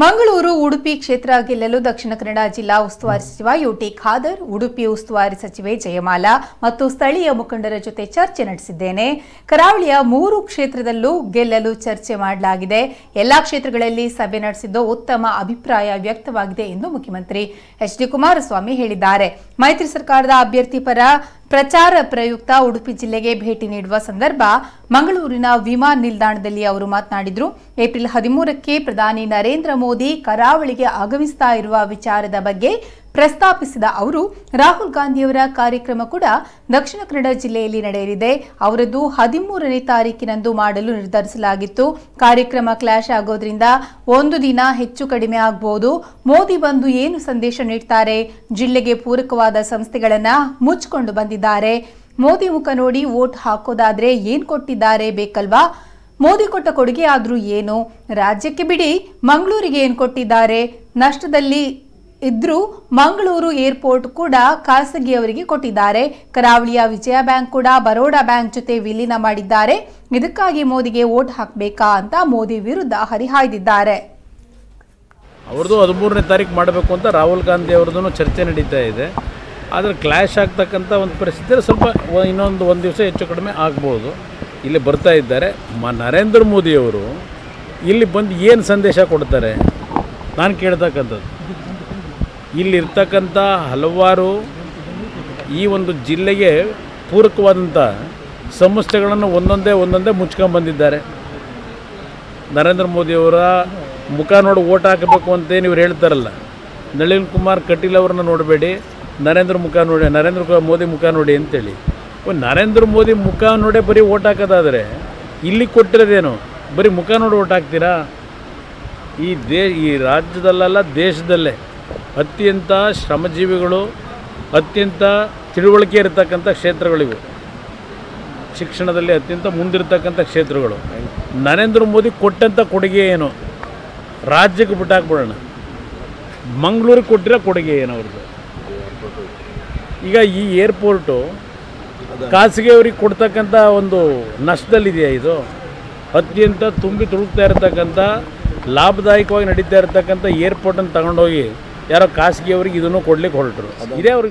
ಮಂಗಳೂರು, ಉಡುಪಿ ಕ್ಷೇತ್ರ ಗೆಲ್ಲಲು ದಕ್ಷಿಣ ಕನ್ನಡ ಜಿಲ್ಲಾ ಉಸ್ತುವಾರಿ ಸಚಿವ ಯುಟಿ ಖಾದರ್, ಉಡುಪಿ ಉಸ್ತುವಾರಿ ಸಚಿವೆ ಜಯಮಾಲಾ ಮತ್ತು ಸ್ಥಳೀಯ ಮುಖಂಡರ ಜೊತೆ ಚರ್ಚೆ ನಡೆಸಿದ್ದೇನೆ. ಕರಾವಳಿಯ ಮೂರು ಕ್ಷೇತ್ರದಲ್ಲೂ ಗೆಲ್ಲಲು ಚರ್ಚೆ ಮಾಡಲಾಗಿದೆ. ಎಲ್ಲಾ ಕ್ಷೇತ್ರಗಳಲ್ಲಿ ಸಭೆ ನಡೆಸಿದ್ದು ಉತ್ತಮ ಅಭಿಪ್ರಾಯ ವ್ಯಕ್ತವಾಗಿದೆ ಎಂದು ಮುಖ್ಯಮಂತ್ರಿ ಎಚ್ ಡಿ ಕುಮಾರಸ್ವಾಮಿ ಹೇಳಿದ್ದಾರೆ. ಮೈತ್ರಿ ಸರ್ಕಾರದ ಅಭ್ಯರ್ಥಿ ಪರ ಪ್ರಚಾರ ಪ್ರಯುಕ್ತ ಉಡುಪಿ ಜಿಲ್ಲೆಗೆ ಭೇಟಿ ನೀಡುವ ಸಂದರ್ಭ ಮಂಗಳೂರಿನ ವಿಮಾನ ನಿಲ್ದಾಣದಲ್ಲಿ ಅವರು ಮಾತನಾಡಿದರು. ಏಪ್ರಿಲ್ ಹದಿಮೂರಕ್ಕೆ ಪ್ರಧಾನಿ ನರೇಂದ್ರ ಮೋದಿ ಕರಾವಳಿಗೆ ಆಗಮಿಸ್ತಾ ಇರುವ ವಿಚಾರದ ಬಗ್ಗೆ ಪ್ರಸ್ತಾಪಿಸಿದ ಅವರು, ರಾಹುಲ್ ಗಾಂಧಿಯವರ ಕಾರ್ಯಕ್ರಮ ಕೂಡ ದಕ್ಷಿಣ ಕನ್ನಡ ಜಿಲ್ಲೆಯಲ್ಲಿ ನಡೆಯಲಿದೆ. ಅವರದ್ದು ಹದಿಮೂರನೇ ತಾರೀಕಿನಂದು ಮಾಡಲು ನಿರ್ಧರಿಸಲಾಗಿತ್ತು. ಕಾರ್ಯಕ್ರಮ ಕ್ಲಾಶ್ ಆಗೋದ್ರಿಂದ ಒಂದು ದಿನ ಹೆಚ್ಚು ಕಡಿಮೆ ಆಗಬಹುದು ಮೋದಿ ಬಂದು ಏನು ಸಂದೇಶ ನೀಡ್ತಾರೆ? ಜಿಲ್ಲೆಗೆ ಪೂರಕವಾದ ಸಂಸ್ಥೆಗಳನ್ನ ಮುಚ್ಚಿಕೊಂಡು ಬಂದಿದ್ದಾರೆ. ಮೋದಿ ಮುಖ ನೋಡಿ ವೋಟ್ ಹಾಕೋದಾದ್ರೆ ಏನ್ ಕೊಟ್ಟಿದ್ದಾರೆ ಬೇಕಲ್ವಾ? ಮೋದಿ ಕೊಟ್ಟ ಕೊಡುಗೆ ಆದ್ರೂ ಏನು? ರಾಜ್ಯಕ್ಕೆ ಬಿಡಿ, ಮಂಗಳೂರಿಗೆ ಏನ್ ಕೊಟ್ಟಿದ್ದಾರೆ? ನಷ್ಟದಲ್ಲಿ ಇದ್ರೂ ಮಂಗಳೂರು ಏರ್ಪೋರ್ಟ್ ಕೂಡ ಖಾಸಗಿಯವರಿಗೆ ಕೊಟ್ಟಿದ್ದಾರೆ. ಕರಾವಳಿಯ ವಿಜಯ ಬ್ಯಾಂಕ್ ಕೂಡ ಬರೋಡಾ ಬ್ಯಾಂಕ್ ಜೊತೆ ವಿಲೀನ ಮಾಡಿದ್ದಾರೆ. ಇದಕ್ಕಾಗಿ ಮೋದಿಗೆ ವೋಟ್ ಹಾಕಬೇಕಾ ಅಂತ ಮೋದಿ ವಿರುದ್ಧ ಹರಿಹಾಯ್ದಿದ್ದಾರೆ. ಅವ್ರದ್ದು ಹದಿಮೂರನೇ ತಾರೀಕು ಮಾಡಬೇಕು ಅಂತ ರಾಹುಲ್ ಗಾಂಧಿ ಅವ್ರದ್ದು ಚರ್ಚೆ ನಡೀತಾ ಇದೆ. ಆದರೆ ಕ್ಲ್ಯಾಶ್ ಆಗ್ತಕ್ಕಂಥ ಒಂದು ಪರಿಸ್ಥಿತಿ ಸ್ವಲ್ಪ ಇನ್ನೊಂದು ಒಂದು ದಿವಸ ಹೆಚ್ಚು ಕಡಿಮೆ ಆಗ್ಬೋದು. ಇಲ್ಲಿ ಬರ್ತಾ ಇದ್ದಾರೆ. ಮ ನರೇಂದ್ರ ಮೋದಿಯವರು ಇಲ್ಲಿ ಬಂದು ಏನು ಸಂದೇಶ ಕೊಡ್ತಾರೆ? ನಾನು ಕೇಳ್ತಕ್ಕಂಥದ್ದು. ಇಲ್ಲಿರ್ತಕ್ಕಂಥ ಹಲವಾರು ಈ ಒಂದು ಜಿಲ್ಲೆಗೆ ಪೂರಕವಾದಂಥ ಸಂಸ್ಥೆಗಳನ್ನು ಒಂದೊಂದೇ ಒಂದೊಂದೇ ಮುಚ್ಕೊಂಡು ಬಂದಿದ್ದಾರೆ. ನರೇಂದ್ರ ಮೋದಿಯವರ ಮುಖ ನೋಡಿ ಓಟ್ ಹಾಕಬೇಕು ಅಂತೇನು ಇವ್ರು ಹೇಳ್ತಾರಲ್ಲ, ನಳಿನ್ ಕುಮಾರ್ ಕಟೀಲ್ ಅವ್ರನ್ನ ನೋಡಬೇಡಿ, ನರೇಂದ್ರ ಮುಖ ನೋಡಿ, ನರೇಂದ್ರ ಮೋದಿ ಮುಖ ನೋಡಿ ಅಂತೇಳಿ. ನರೇಂದ್ರ ಮೋದಿ ಮುಖ ನೋಡೇ ಬರೀ ಓಟ್ ಹಾಕೋದಾದರೆ ಇಲ್ಲಿ ಕೊಟ್ಟಿರೋದೇನು? ಬರೀ ಮುಖ ನೋಡಿ ಓಟ್ ಹಾಕ್ತೀರಾ? ಈ ದೇ, ಈ ರಾಜ್ಯದಲ್ಲೆಲ್ಲ, ದೇಶದಲ್ಲೇ. ಅತ್ಯಂತ ಶ್ರಮಜೀವಿಗಳು, ಅತ್ಯಂತ ತಿಳುವಳಿಕೆ ಇರತಕ್ಕಂಥ ಕ್ಷೇತ್ರಗಳಿವೆ. ಶಿಕ್ಷಣದಲ್ಲಿ ಅತ್ಯಂತ ಮುಂದಿರ್ತಕ್ಕಂಥ ಕ್ಷೇತ್ರಗಳು. ನರೇಂದ್ರ ಮೋದಿ ಕೊಟ್ಟಂಥ ಕೊಡುಗೆ ಏನು? ರಾಜ್ಯಕ್ಕೆ ಬಿಟ್ಟಾಕ್ಬಿಡೋಣ. ಮಂಗಳೂರಿಗೆ ಕೊಟ್ಟಿರೋ ಕೊಡುಗೆ ಏನು ಅವ್ರದ್ದು? ಈಗ ಈ ಏರ್ಪೋರ್ಟು ಖಾಸಗಿಯವ್ರಿಗೆ ಕೊಡ್ತಕ್ಕಂಥ ಒಂದು ನಷ್ಟದಲ್ಲಿದೆಯಾ ಇದು? ಅತ್ಯಂತ ತುಂಬಿ ತುಳುಕ್ತಾ ಇರತಕ್ಕಂಥ, ಲಾಭದಾಯಕವಾಗಿ ನಡೀತಾ ಇರತಕ್ಕಂಥ ಏರ್ಪೋರ್ಟನ್ನು ತಗೊಂಡೋಗಿ ಯಾರೋ ಖಾಸಗಿಯವ್ರಿಗೆ ಇದನ್ನು ಕೊಡ್ಲಿಕ್ಕೆ ಹೊರಟರು. ಇದೇ ಅವ್ರಿಗೆ